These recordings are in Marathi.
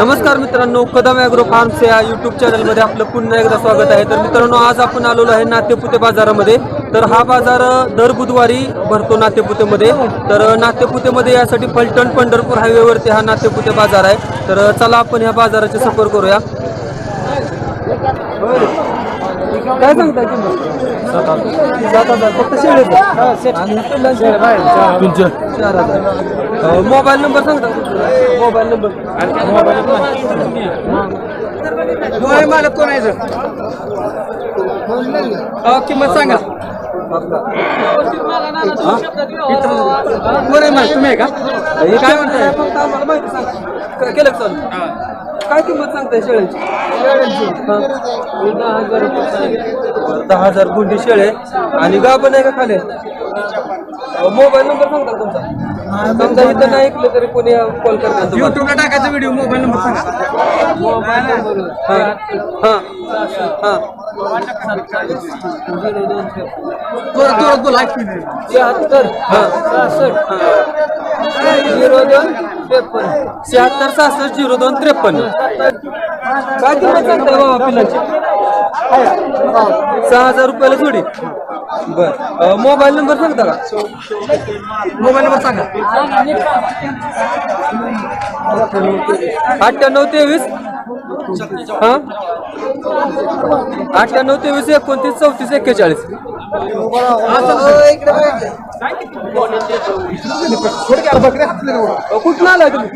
नमस्कार मित्रांनो कदम ॲग्रो फार्म्स या यूट्यूब चॅनलमध्ये आपलं पुन्हा एकदा स्वागत आहे. तर मित्रांनो आज आपण आलेलो आहे नातेपुते बाजारामध्ये. तर हा बाजार दर बुधवारी भरतो नातेपुतेमध्ये. तर नातेपुतेमध्ये यासाठी फलटण पंढरपूर हायवेवरती हा नातेपुते बाजार आहे. तर चला आपण ह्या बाजाराची सफर करूया. काय सांगताय किंमत सात हजार फक्त? चार हजार. मोबाईल नंबर सांगता मोबाईल नंबर. मालक कोण आहे सर किंमत सांगा. कोण आहे मालक तुम्ही आहे का? हे काय म्हणताय? फक्त आम्हाला माहिती सांगा काय केलं का चालू? काय किंमत सांगताय शेळ्यांची? दहा हजार गुंडी शेळे. आणि गाभण आहे का खाली? मोबाईल नंबर सांगता तुमचा? समजा इथं नाही ऐकलं तरी कोणी कॉल करतात. युट्यूबला टाकायचा व्हिडिओ मोबाईल नंबर झिरो दोन त्रेपन्न. शहात्तर सहासष्ट झिरो दोन त्रेपन्न. काय किंमत सांगताय बाबा पिलांची? सहा हजार रुपयाला जोडी. बर. मोबाईल नंबर सांगता का? मोबाईल नंबर सांगा. अठ्ठ्याण्णव तेवीस. हा? अठ्ठ्याण्णव तेवीस एकोणतीस चौतीस एक्केचाळीस. अ, कुठून आलाय तुम्ही?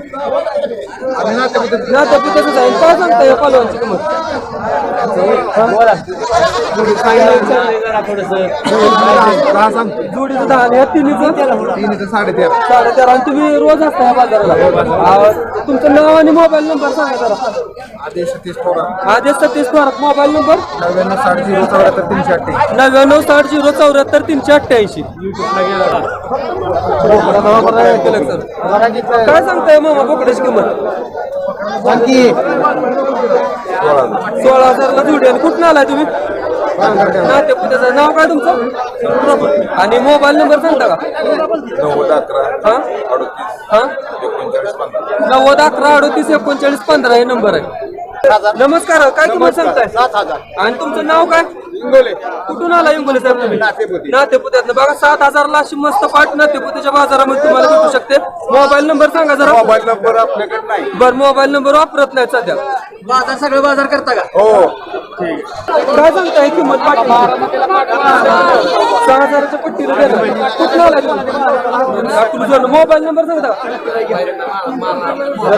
ना तर जाईल? काय सांगता या पालवांची किंमत. जोडीचं दहा आणि या तिन्हीचं? साडेतेरा. साडेतेरा आणि तुम्ही रोज असता या बाजाराला. तुमचं नाव आणि मोबाईल नंबर सांगा जरा. आदेश सतीश पवार आदेश सतीश मोबाईल नंबर? नव्याण्णव साठ झिरो चौऱ्याहत्तर तीनशे अठ्ठ्याऐंशी नव्याण्णव साठ झिरो चौऱ्याहत्तर तीनशे अठ्ठ्याऐंशी काय सांगताय मामा बोकड्याची किंमत सोळा हजारला जोडी आणि कुठून आलाय तुम्ही नाव काय तुमचं आणि मोबाईल नंबर सांगता का नव्वद अकरा हा अडतीस हा एकोणचाळीस पंधरा नव्वद अकरा अडतीस एकोणचाळीस पंधरा हे नंबर आहे नमस्कार काय किंमत सांगताय आणि तुमचं नाव काय इंगोले कुठून आला इंगोले साहेब तुम्ही? नातेपुते. नातेपुत्यातनं. बघा सात हजारला अशी मस्त पाट नातेपुत्याच्या बाजारामध्ये तुम्हाला भेटू शकते. मोबाईल नंबर सांगा जरा. मोबाईल नंबर आपल्याकडे नाही. बर मोबाईल नंबर वापरत नाही सध्या. बाजार सगळं बाजार करता का? हो. काय सांगताय? किंमत सहा हजाराच्या पट्टीला देणार तुम्ही? अकलूज वरनं. मोबाईल नंबर सांगता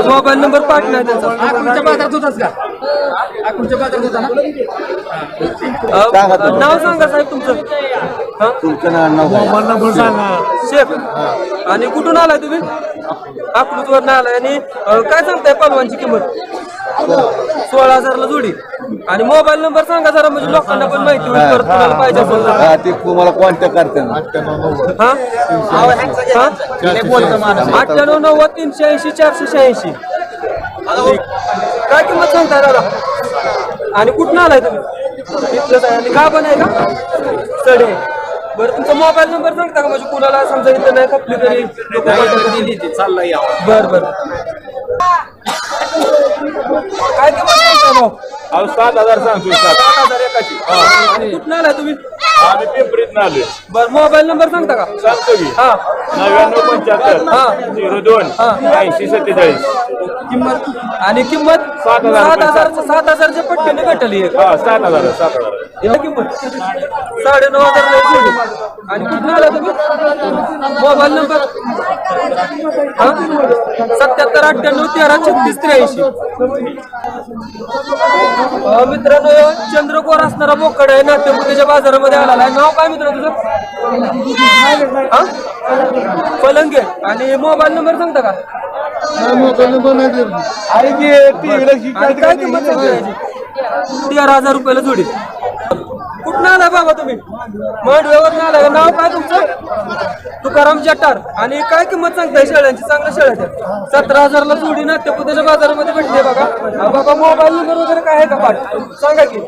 मोबाईल नंबर नाही त्यांचा. बाजारात होताच का? आकुरच्या बाजारात होता ना? अं, नाव सांगा साहेब तुमचं. हा? शेफ आणि कुठून आलाय तुम्ही? वरनं आलाय आणि काय सांगताय पलवानची किंमत? सोळा हजारला जोडी. आणि मोबाईल नंबर सांगा जरा म्हणजे लोकांना पण माहिती होईल परत कुणाला पाहिजे असेल तर. हा ते तुम्हाला कॉन्टॅक्ट करते ना. हा? हा? अठ्ठ्याण्णव नव्वद तीनशे ऐंशी चारशे शहाऐंशी. काय किंमत सांगताय दादा? आणि कुठून आलाय तुम्ही? इथलंच आहे. आणि का पण आहे का? चढे. बरं तुमचा मोबाईल नंबर सांगता का? म्हणजे कुणाला समजा इथं नाही खपली तरी चाललाय बर बर. काय किंमत सांगता भाऊ? अहो सात हजार सांगतोय सात. सात हजार एकाची. आणि कुठून आलाय तुम्ही? आम्ही पिंपरीत आलोय. बर मोबाईल नंबर सांगता का? सांगतो की. हा. नव्याण्णव हा. पंच्याहत्तर झिरो दोन हा. ऐंशी सत्तेचाळीस. किंमत आणि किंमत सात हजार सात. हजार सात. हजारच्या पट्टीने भेटली. एक हा सात हजार सात हजार. किंमत? साडे नऊ हजार लय. आणि कुठून आला तुम्ही मोबाईल नंबर. हा? सत्याहत्तर अठ्ठ्याण्णव तेरा छत्तीस त्र्याऐंशी. मित्रांनो चंद्रकोर असणारा बोकड आहे नाट्यपुतीच्या बाजारामध्ये आलेला आहे. नाव काय मित्र तुझं? हा? पलंगे आणि मोबाईल नंबर सांगता का? अरे आणि काय किंमत सांगता? याची? तेरा हजार रुपयाला जोडी. कुठं आलाय बाबा तुम्ही? मांडव्यावर आलाय नाव काय तुमचं? तुकाराम जटार. आणि काय किंमत सांगताय शेळ्यांची? चांगल्या शेळ्या सतरा हजारला जोडी ना ते बाजारामध्ये भेटते बघा. बाबा मोबाईल नंबर वगैरे काय आहे का पाठ? सांगा की.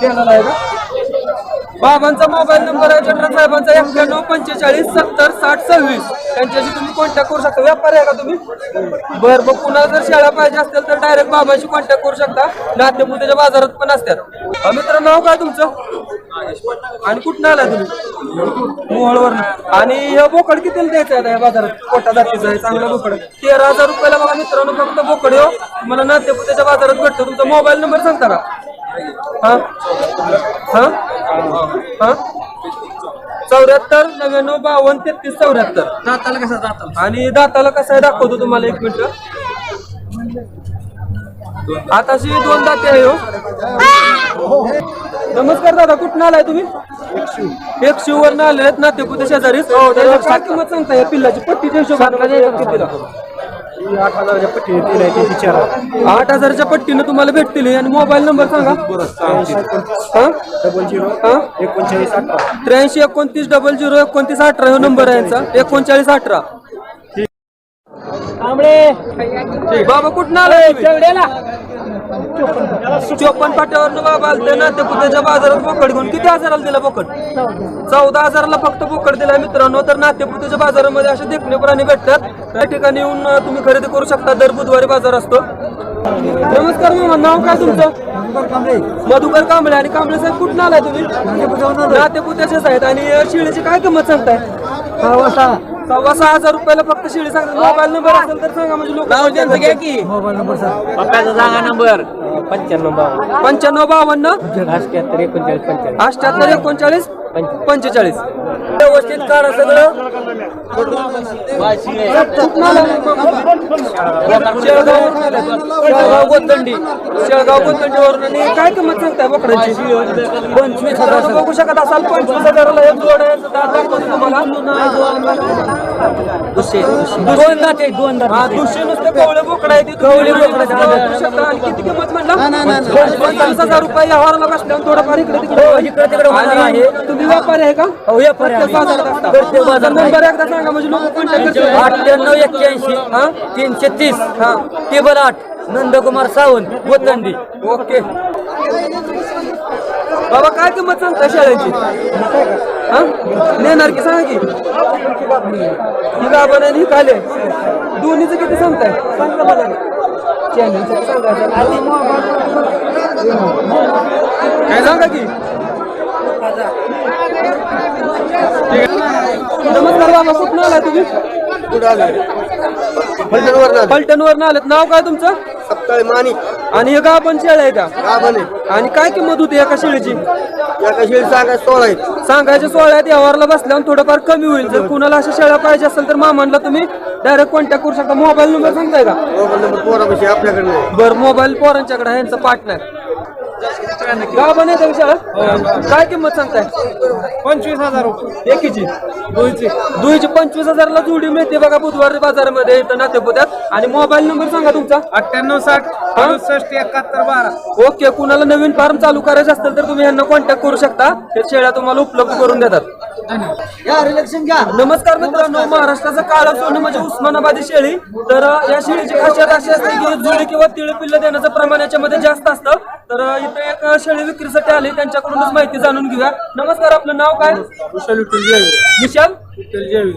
केलेला आहे का? बाबांचा मोबाईल नंबर आहे चंद्र साहेबांचा एक्क्याण्णव पंचेचाळीस सत्तर साठ सव्वीस. त्यांच्याशी तुम्ही कॉन्टॅक्ट करू शकता. व्यापारी आहे का तुम्ही? बरं मग पुन्हा जर शाळा पाहिजे असतील तर डायरेक्ट बाबांशी कॉन्टॅक्ट करू शकता. नाट्यपूजेच्या बाजारात पण असतात. मित्र नाव काय तुमचं? आणि कुठं आलाय तुम्ही? मोहळवर आणि हे बोकड कितीला द्यायचं आहे आता या बाजारात? कोटा जातीचं आहे चांगला बोकड. तेरा हजार रुपयाला बघा मित्रांनो फक्त बोकड हो. तुम्हाला नाट्यपूजेच्या बाजारात भेटतो. तुमचा मोबाईल नंबर सांगता का? चौऱ्याहत्तर नव्याण्णव बावन्न तेहतीस चौऱ्याहत्तर. दाताला कसा दाताला? आणि दाताला कसं आहे दाखवतो तुम्हाला एक मिनिट. आताशी दोन दाते आहे हो. नमस्कार दादा कुठून आलाय तुम्ही? एक शिववर आले आहेत ना ते कुठे शेजारीच काय किंमत सांगता या पिल्लाची? पट्टीच्या हिशोबाने कितीला. आठ हजाराच्या पट्टी दिली आहे त्याची चार आठ हजारच्या पट्टीनं तुम्हाला भेटतील आणि मोबाईल नंबर सांगा. हा? डबल झिरो हा? एकोणचाळीस अठरा त्र्याऐंशी एकोणतीस डबल झिरो एकोणतीस अठरा हा नंबर आहे यांचा. एकोणचाळीस अठरा. बाबा कुठं आलाय चोपन्न पाट्यावर बाबा आलते ना ते त्याच्या बाजारात बोकड घेऊन किती हजाराला दिला बोकड? चौदा हजाराला फक्त बोकड दिला मित्रांनो तर नाट्यपुतेच्या बाजारामध्ये असे देखणे प्राणी भेटतात. त्या ठिकाणी येऊन तुम्ही खरेदी करू शकता. दर बुधवारी बाजार असतो. नमस्कार मामा नाव काय तुमचं? मधुकर कांबळे. आणि कांबळे साहेब कुठून आलाय तुम्ही? नातेपुत्याचेच आहेत. आणि शिळेची शिळीची काय किंमत सांगताय? सव्वा सहा हजार रुपयाला फक्त शिळी सांगतात मोबाईल नंबर असेल तर सांगा म्हणजे लोक की. पप्पाचा सांगा. नंबर पंच्याण्णव बावन्न. पंच्याण्णव बावन्न? अठ्याहत्तर एकोणचाळीस पंच्याण्णव अठ्याहत्तर एकोणचाळीस पंचेचाळीस. व्यवस्थित काढा सगळं. शेळगाव गोतंडी शेळगाव गोतंडीवरून आणि काय किंमत सांगताय बोकडाची? पंचवीस हजार. बघू शकत असाल पंचवीस हजाराला एक जोड आहे दात दाखवतो तुम्हाला दोन दात आहे दोन. दात हा दुसरे नुसते कवळे बोकडा आहे कवळे बोकडा आणि किती किंमत म्हणला? पंचवीस हजार रुपये व्यवहाराला बसल्यावर थोडंफार इकडे तिकडे इकडे तिकडे आणि तुम्ही व्यापारी आहे का? हो व्यापारी नंबर एकदा सांगा म्हणजे लोक कॉन्टॅक्ट अठ्ठ्याण्णव एक्क्याऐंशी हा? तीनशे तीस. हा. टेबल आठ नंदकुमार सावंत गोतंडी. ओके. बाबा काय किंमत सांगता शाळेची? हा? नेणार की सांगा की? ही गाभण आणि ही काले. दोन्हीचं किती सांगताय? सांगा मला. चॅनलचं सांगायचं? काय सांगा की? नमस्कार बाबा कुठं आलाय? तुम्ही फलटणवर आलेत. नाव काय तुमचं? मानी. आणि हे गाभण शेळ्या आहे का? बने आणि काय किंमत होती एका शेळीची? या कशी सांगा सोळा आहेत. सांगायच्या सोहळ्यात यावरला बसल्यावर थोडंफार कमी होईल. जर कुणाला अशा शेळ्या पाहिजे असेल तर मामांना तुम्ही डायरेक्ट कॉन्टॅक्ट करू शकता. मोबाईल नंबर सांगताय का? मोबाईल नंबर पोरापाशी आपल्याकडे नाही बर मोबाईल पोरांच्याकडे आहे यांचा पार्टनर बनायचं शाळा काय किंमत सांगताय? पंचवीस हजार रुपये. एकीची? दुईची. दुईची. पंचवीस हजारला जोडी मिळते बघा बुधवारी बाजारामध्ये इथं नातेपुत्यात. आणि मोबाईल नंबर सांगा तुमचा. अठ्ठ्याण्णव साठ अडुसष्ट एकाहत्तर बारा. ओके कुणाला नवीन फार्म चालू करायचं असेल तर तुम्ही यांना कॉन्टॅक्ट करू शकता. ते शेळ्या तुम्हाला उपलब्ध करून देतात. नमस्कार मित्रांनो महाराष्ट्राचं काळं सोनं म्हणजे उस्मानाबादी शेळी. तर या शेळीची खासियत अशी असते की जुडी किंवा तिळ पिल्ल देण्याचं प्रमाण याच्यामध्ये जास्त असतं. तर इथे एक शेळी विक्रीसाठी आली. त्यांच्याकडूनच माहिती जाणून घेऊया. नमस्कार आपलं नाव काय? विशाल? विठ्ठल जयवीर.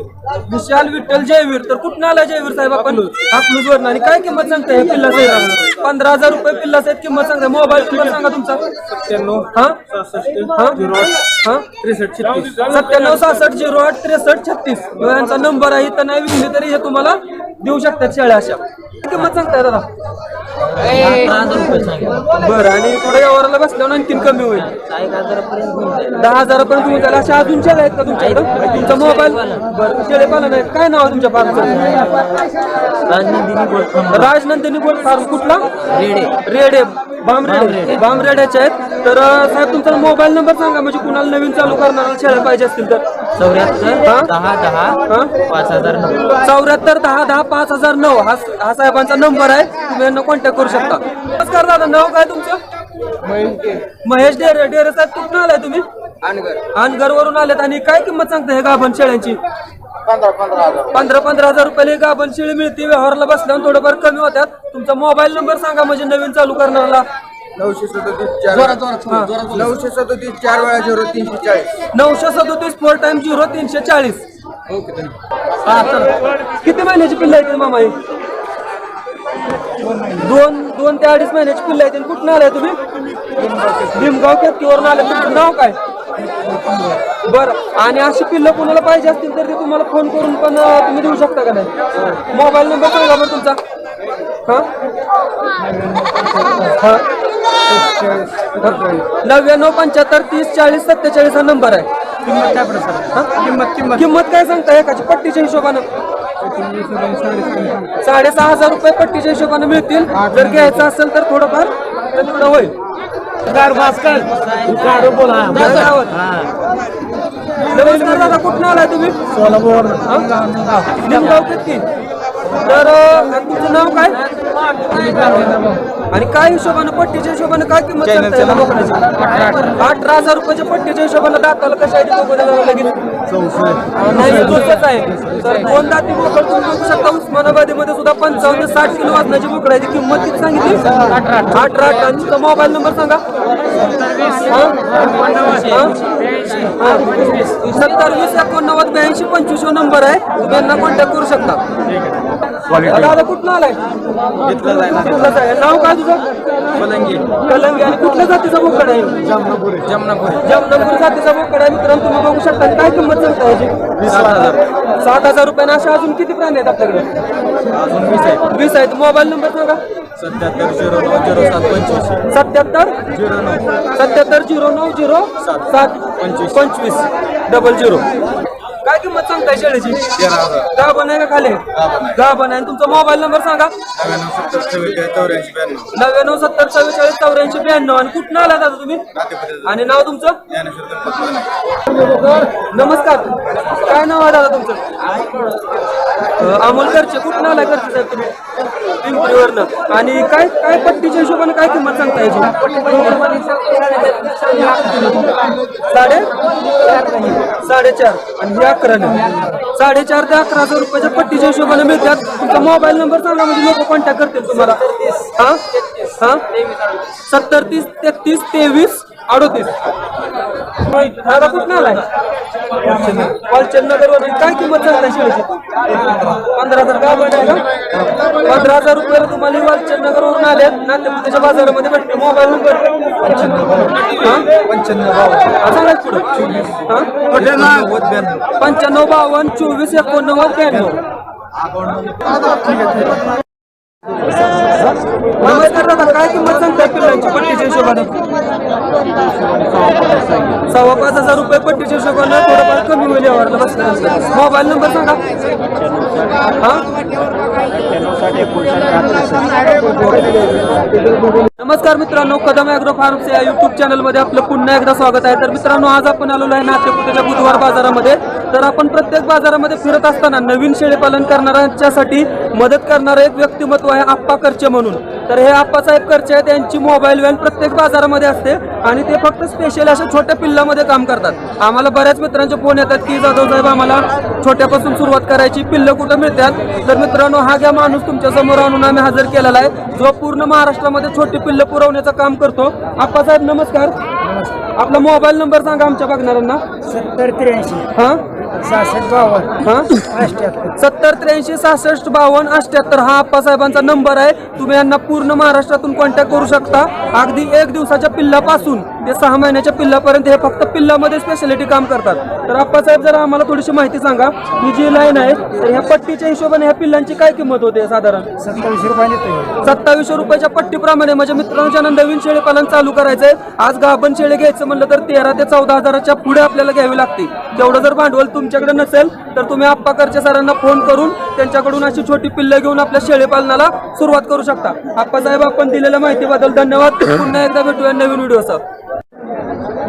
विशाल विठ्ठल जयवीर. तर कुठं आला जयवीर साहेब आपण? अकलूजवरून आणि काय किंमत सांगताय हे पिल्ला साहेब? पंधरा हजार रुपये पिल्ला साहेब किंमत सांगताय. मोबाईल नंबर सांगा तुमचा. सत्त्याण्णव हा? हा? हा? त्रेसष्ट छत्तीस. सत्त्याण्णव सहासष्ट झिरो आठ त्रेसष्ट छत्तीस. यांचा नंबर आहे. तर नाही विकली तरी हे तुम्हाला देऊ शकतात शेळ्या अशा. किंमत सांगताय दादा. बरं आणि थोड्या व्यवहाराला बसल्यावर आणखीन कमी होईल. दहा हजारापर्यंत होऊन जाईल. अशा अजून शेळ्या आहेत का तुमच्याकडं? तुमचा मोबाईल बरं आहे काय नाव आहे तुमच्या फार्मचं राजनंदिनी गोल फार्म कुठला? रेडे. रेडे. बामरेडे. बामरेड्याचे आहेत. तर साहेब तुमचा मोबाईल नंबर सांगा. म्हणजे कुणाला नवीन चालू करणारा शेळ्या पाहिजे असतील तर. चौऱ्याहत्तर दहा दहा? पाच हजार नऊ. चौऱ्याहत्तर दहा दहा पाच हजार नऊ. हा हा साहेबांचा नंबर आहे. तुम्ही यांना कॉन्टॅक्ट करू शकता. नमस्कार दादा नाव काय तुमचं? महेश डेरे. डेरे साहेब कुठून आलाय तुम्ही? अनगर. वरून आलेत आणि काय किंमत सांगता हे गाभण शेळ्यांची? पंधरा पंधरा हजार. रुपयाला ही गाभण शेळी मिळते. व्यवहारला बसल्यावर थोडंफार कमी होत्यात. तुमचा मोबाईल नंबर सांगा म्हणजे नवीन चालू करणारा नऊशे सदोतीस चार नऊशे सदोतीस चार वेळा झिरो तीनशे चाळीस. नऊशे सदोतीस फोर टाइम झिरो तीनशे चाळीस. हा किती महिन्याची पिल्ल आहेत मामा ही? दोन दोन ते अडीच महिन्याची पिल्ल आहेत. कुठून आलाय तुम्ही? भीमगाव केतकीवरून आले तुमचं नाव काय? बरं. आणि अशी पिल्लं कुणाला पाहिजे असतील तर ते तुम्हाला फोन करून पण अं, तुम्ही देऊ शकता का नाही? मोबाईल नंबर सांगा बरं तुमचा. हा? हा. नव्याण्णव पंच्याहत्तर तीस चाळीस सत्तेचाळीस हा नंबर आहे. किंमत काय पडेल सर हा? किंमत किंमत. किंमत काय सांगता? एकाची पट्टीच्या हिशोबानं. साडेसहा हजार रुपये पट्टीच्या हिशोबाने मिळतील. जर घ्यायचं असेल तर थोडंफार कमी होईल? नमस्कार दादा कुठून आलाय तुम्ही? सोलापूर. निमगाव किती? तर तुमचं नाव काय? आणि काय हिशोबानं पट्टीच्या हिशोबानं काय किंमत? अठरा हजार रुपयाच्या पट्टीच्या हिशोबानं दाताला कशा आहे नाही तोच आहे. तर दोन दाती बोकड तुम्ही बघू शकता? उस्मानाबादीमध्ये सुद्धा पंचावन्न साठ किलो वाजनाची बोकड आहे. ती किंमत किती सांगितली? अठरा अठरा. अठरा आणि तुमचा मोबाईल नंबर सांगा. सत्तर वीस एकोणनव्वद ब्याऐंशी पंचवीस नंबर आहे. तुम्ही यांना कॉन्टॅक्ट करू शकता. दादा कुठून आलाय? आहे नाव काय तुझं? पलंगी. कलंगी आणि कुठल्या जातीचा बोकड आहे? जमनापुरी. जमनापुरी. जमनापूर जातीचा बोकड आहे. मित्रांनो तुम्ही बघू शकता. काय किंमत सांगता याची? सात हजार. सात हजार रुपयाने अशा अजून किती प्राणी आहेत आपल्याकडे? अजून वीस आहे वीस आहेत. मोबाईल नंबर सांगा. सत्याहत्तर झिरो नऊ झिरो सात पंचवीस. सत्याहत्तर? झिरो नऊ. सत्याहत्तर झिरो नऊ झिरो सात. पंचवीस. पंचवीस. Double zero. काय किंमत सांगताय शेळीची दहा पण आहे का खाली? दहा पण आहे. आणि तुमचा मोबाईल नंबर सांगा. नव्याण्णव सत्तर चव्वेचाळीस चौऱ्याऐंशी ब्याण्णव. नव्याण्णव सत्तर चव्वेचाळीस चौऱ्याऐंशी ब्याण्णव आणि कुठनं आला दादा तुम्ही? आणि नाव तुमचं? नमस्कार. काय नाव आहे दादा तुमचं? अमोल करचे. कुठं आलाय करचे साहेब तुम्ही? पिंपरीवरनं. आणि काय काय पट्टीच्या हिशोबाने काय किंमत सांगता याची? साडे साडेचार. आणि अकराने. साडेचार ते अकरा हजार रुपयाच्या पट्टीच्या हिशोबाने मिळतात. तुमचा मोबाईल नंबर सांगा म्हणजे लोक कॉन्टॅक्ट करतील तुम्हाला. हा? हा? सत्तर तीस तेहतीस तेवीस अडोतीस. दादा कुठं आलाय? वालचंद नगर काय किंमत सांगता शेळीची पंधरा हजार. का आहे का? पंधरा हजार रुपयाला तुम्हाला वालचंद नगर वरून आले नाट्यपुराच्या बाजारामध्ये भेटते मोबाईल नंबर? पंच्याण्णव पंच्याण्णव बावन्न चोवीस एकोणनव्वद ब्याण्णव. नमस्कार दादा काय किंमत सांगताय पिल्लांची? पट्टीच्या हिशोबाने. सव्वा पाच हजार रुपये पट्टीच्या हिशोबाने थोडंफार कमी होईल यावर मोबाईल नंबर सांगा. हा? नमस्कार मित्रांनो कदम ॲग्रो फार्म्स या युट्यूब चॅनलमध्ये आपलं पुन्हा एकदा स्वागत आहे. तर मित्रांनो आज आपण आलेलो आहे नाट्यपुतेच्या बुधवार बाजारामध्ये. तर आपण प्रत्येक बाजारामध्ये फिरत असताना नवीन शेळीपालन करणाऱ्यांच्यासाठी मदत करणारं एक व्यक्तिमत्व आहे आप्पा करचे म्हणून. तर हे आप्पासाहेब करचे आहेत त्यांची मोबाईल व्हॅन प्रत्येक बाजारामध्ये असते आणि ते फक्त स्पेशल अशा छोट्या पिल्लामध्ये काम करतात. आम्हाला बऱ्याच मित्रांचे फोन येतात की जाधव साहेब आम्हाला छोट्यापासून सुरुवात करायची पिल्लं कुठं मिळतात? तर मित्रांनो हा घ्या माणूस तुमच्यासमोर आणून आम्ही हजर केलेला आहे जो पूर्ण महाराष्ट्रामध्ये छोटी पिल्लं पुरवण्याचं काम करतो. आप्पासाहेब नमस्कार. आपला मोबाईल नंबर सांगा आमच्या बघणाऱ्यांना. सत्तर त्र्याऐंशी. हा? हा? सत्तर त्र्याऐंशी सहासष्ट बावन्न अठ्याहत्तर हा आप्पासाहेबांचा नंबर आहे. तुम्ही यांना पूर्ण महाराष्ट्रातून कॉन्टॅक्ट करू शकता. अगदी एक दिवसाच्या पिल्लापासून. ते सहा महिन्याच्या पिल्लापर्यंत हे फक्त पिल्लामध्ये स्पेशालिटी काम करतात. तर आप्पासाहेब जरा आम्हाला थोडीशी माहिती सांगा. ही जी लाईन आहे तर ह्या पट्टीच्या हिशोबाने ह्या पिल्लांची काय किंमत होते साधारण? सत्तावीसशे रुपये देतो सत्तावीसशे रुपयाच्या पट्टीप्रमाणे म्हणजे मित्रांनो ज्यांना नवीन शेळीपालन चालू करायचंय आज गाभण शेळी घ्यायचं म्हणलं तर तेरा ते चौदा हजाराच्या पुढे आपल्याला घ्यावी लागते. तेवढं जर भांडवल तुमच्याकडे नसेल तर तुम्ही आप्पाकरच्या सरांना फोन करून त्यांच्याकडून अशी छोटी पिल्लं घेऊन आपल्या शेळीपालनाला सुरुवात करू शकता. आप्पासाहेब आपण दिलेल्या माहितीबद्दल धन्यवाद. पुन्हा एकदा भेटूया नवीन व्हिडिओसह.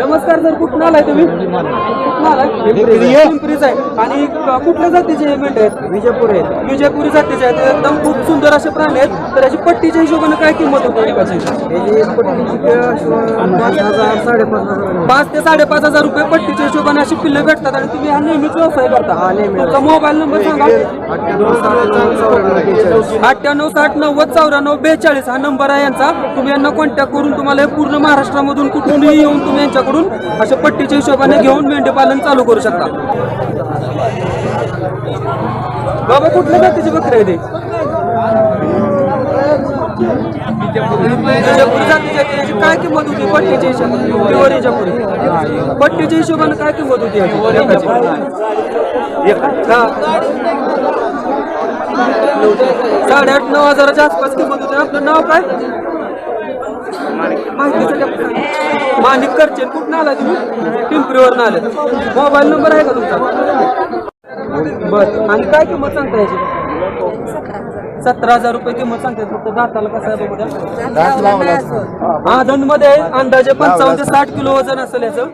नमस्कार सर कुठून आलाय तुम्ही? कुठून आलाय? पिंपरीच आहे आणि कुठल्या जातीचे मेंढे आहेत? विजयपूर. आहेत विजयपुरी जातीचे आहेत. एकदम खूप सुंदर असे प्राणी आहेत. तर याची पट्टीच्या हिशोबाने काय किंमत होते एकाची पाच ते साडेपाच हजार रुपये. पट्टीच्या हिशोबाने अशी पिल्ले भेटतात आणि तुम्ही हा नेहमीच व्यवसाय करता. तुमचा मोबाईल नंबर सांगा. अठ्ठ्याण्णव साठ नव्वद चौऱ्याण्णव बेचाळीस हा नंबर आहे यांचा. तुम्ही यांना कॉन्टॅक्ट करून तुम्हाला हे पूर्ण महाराष्ट्रामधून कुठूनही येऊन तुम्ही यांच्याकडून अशा पट्टीच्या हिशोबाने घेऊन मेंढीपालन चालू करू शकता. बाबा कुठल्या जातीची बकरी आहे ते? काय किंमत होती? पट्टीच्या हिशोबाने. प्युअर पट्टीच्या हिशोबाने काय किंमत होती साडेआठ नऊ हजाराच्या आसपास किंमत होती. आपलं नाव काय? माहितीचं काय? माणिक करचे कुठं आला तुम्ही? पिंपरीवर आले. मोबाईल नंबर आहे का तुमचा? बर. आणि काय किंमत सांगता याची? सतरा हजार रुपये किंमत सांगते फक्त दाताला कसं आहे बघू. हा मध्ये अंदाजे पंचावन्न ते साठ किलो वजन असेल याचं.